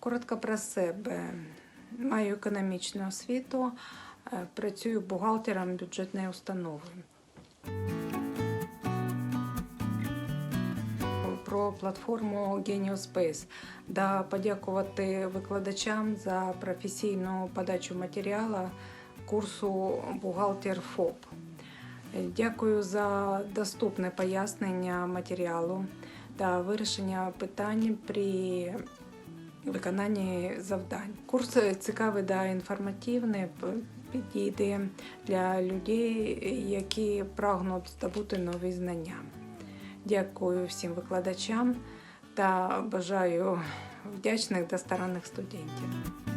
коротко про себе. Маю економічну освіту, е, працюю бухгалтером бюджетної установи. Про платформу Genius Space. Да, подякувати викладачам за професійну подачу матеріалу курсу бухгалтер ФОП. Дякую за доступне пояснення матеріалу та вирішення питань при виконанні завдань. Курс цікавий да інформативний, підійде для людей, які прагнуть здобути нові знання. Дякую всім викладачам та бажаю вдячних та старанних студентів.